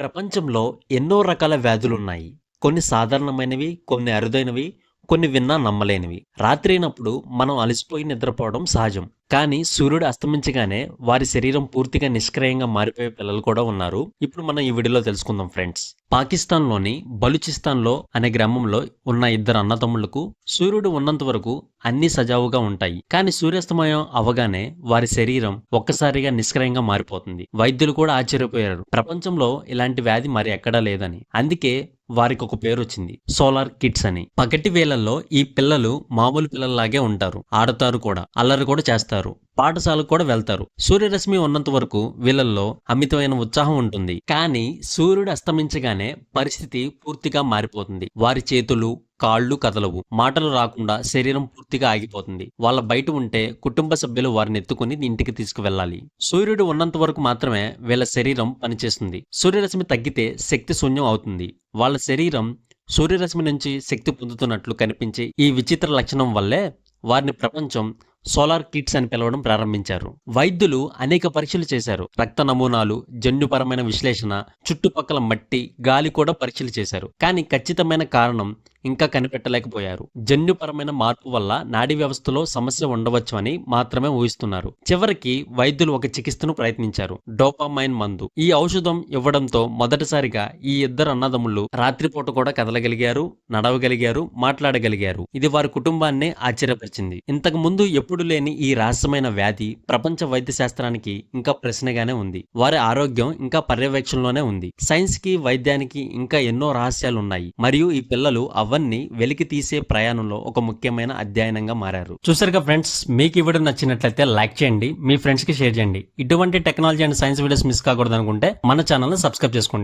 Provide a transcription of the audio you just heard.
ప్రపంచంలో ఎన్నో రకాల వ్యాధులున్నాయి. కొన్ని సాధారణమైనవి, కొన్ని అరుదైనవి, కొన్ని విన్నా నమ్మలేనివి. రాత్రి అయినప్పుడు మనం అలసిపోయి నిద్రపోవడం సహజం. కానీ సూర్యుడు అస్తమించగానే వారి శరీరం పూర్తిగా నిష్క్రియంగా మారిపోయే పిల్లలు కూడా ఉన్నారు. ఇప్పుడు మనం ఈ వీడియోలో తెలుసుకుందాం ఫ్రెండ్స్. పాకిస్తాన్‌లోని బలుచిస్తాన్లో అనే గ్రామంలో ఉన్న ఇద్దరు అన్నదమ్ములకు సూర్యుడు ఉన్నంత వరకు అన్నీ సజావుగా ఉంటాయి. కానీ సూర్యాస్తమయం అవగానే వారి శరీరం ఒక్కసారిగా నిష్క్రియంగా మారిపోతుంది. వైద్యులు కూడా ఆశ్చర్యపోయారు. ప్రపంచంలో ఇలాంటి వ్యాధి మరి ఎక్కడా లేదని. అందుకే వారికొక పేరొచ్చింది. సోలార్ కిడ్స్ అని. పగటి వేళల్లో ఈ పిల్లలు మామూలు పిల్లల్లాగే ఉంటారు. ఆడతారు కూడా. అల్లరి కూడా చేస్తారు. పాఠశాలకు కూడా వెళ్తారు. సూర్యరశ్మి ఉన్నంత వరకు వీళ్ళల్లో అమితమైన ఉత్సాహం ఉంటుంది. కానీ సూర్యుడు అస్తమించగానే పరిస్థితి పూర్తిగా మారిపోతుంది. వారి చేతులు, కాళ్ళు కదలవు. మాటలు రాకుండా శరీరం పూర్తిగా ఆగిపోతుంది. వాళ్ళ బయట ఉంటే కుటుంబ సభ్యులు వారిని ఎత్తుకుని ఇంటికి తీసుకువెళ్ళాలి. సూర్యుడు ఉన్నంత వరకు మాత్రమే వీళ్ళ శరీరం పనిచేస్తుంది. సూర్యరశ్మి తగ్గితే శక్తి శూన్యం అవుతుంది. వాళ్ళ శరీరం సూర్యరశ్మి నుంచి శక్తి పొందుతున్నట్లు కనిపించే ఈ విచిత్ర లక్షణం వల్లే వారిని ప్రపంచం సోలార్ కిట్స్ అని పిలవడం ప్రారంభించారు. వైద్యులు అనేక పరీక్షలు చేశారు. రక్త నమూనాలు, జన్యుపరమైన విశ్లేషణ, చుట్టుపక్కల మట్టి, గాలి కూడా పరీక్షలు చేశారు. కానీ ఖచ్చితమైన కారణం ఇంకా కనిపెట్టలేకపోయారు. జన్యుపరమైన మార్పు వల్ల నాడీ వ్యవస్థలో సమస్య ఉండవచ్చు అని మాత్రమే ఊహిస్తున్నారు. చివరికి వైద్యులు ఒక చికిత్సను ప్రయత్నించారు. డోపామైన్ మందు. ఈ ఔషధం ఇవ్వడంతో మొదటిసారిగా ఈ ఇద్దరు అన్నదమ్ములు రాత్రిపూట కూడా కదలగలిగారు, నడవగలిగారు, మాట్లాడగలిగారు. ఇది వారి కుటుంబాన్నే ఆశ్చర్యపరిచింది. ఇంతకు ముందు ఎప్పుడు లేని ఈ రహస్యమైన వ్యాధి ప్రపంచ వైద్య శాస్త్రానికి ఇంకా ప్రశ్నగానే ఉంది. వారి ఆరోగ్యం ఇంకా పర్యవేక్షణలోనే ఉంది. సైన్స్కి వైద్యానికి ఇంకా ఎన్నో రహస్యాలున్నాయి. మరియు ఈ పిల్లలు అవన్నీ వెలికి తీసే ప్రయాణంలో ఒక ముఖ్యమైన అధ్యయనంగా మారారు. చూసారుగా ఫ్రెండ్స్ మీకు ఇవ్వడం నచ్చినట్లయితే లైక్ చేయండి. మీ ఫ్రెండ్స్కి షేర్ చేయండి. ఇటువంటి technology and science videos miss కాకూడదు అనుకుంటే మన ఛానల్ సబ్స్క్రైబ్ చేసుకోండి.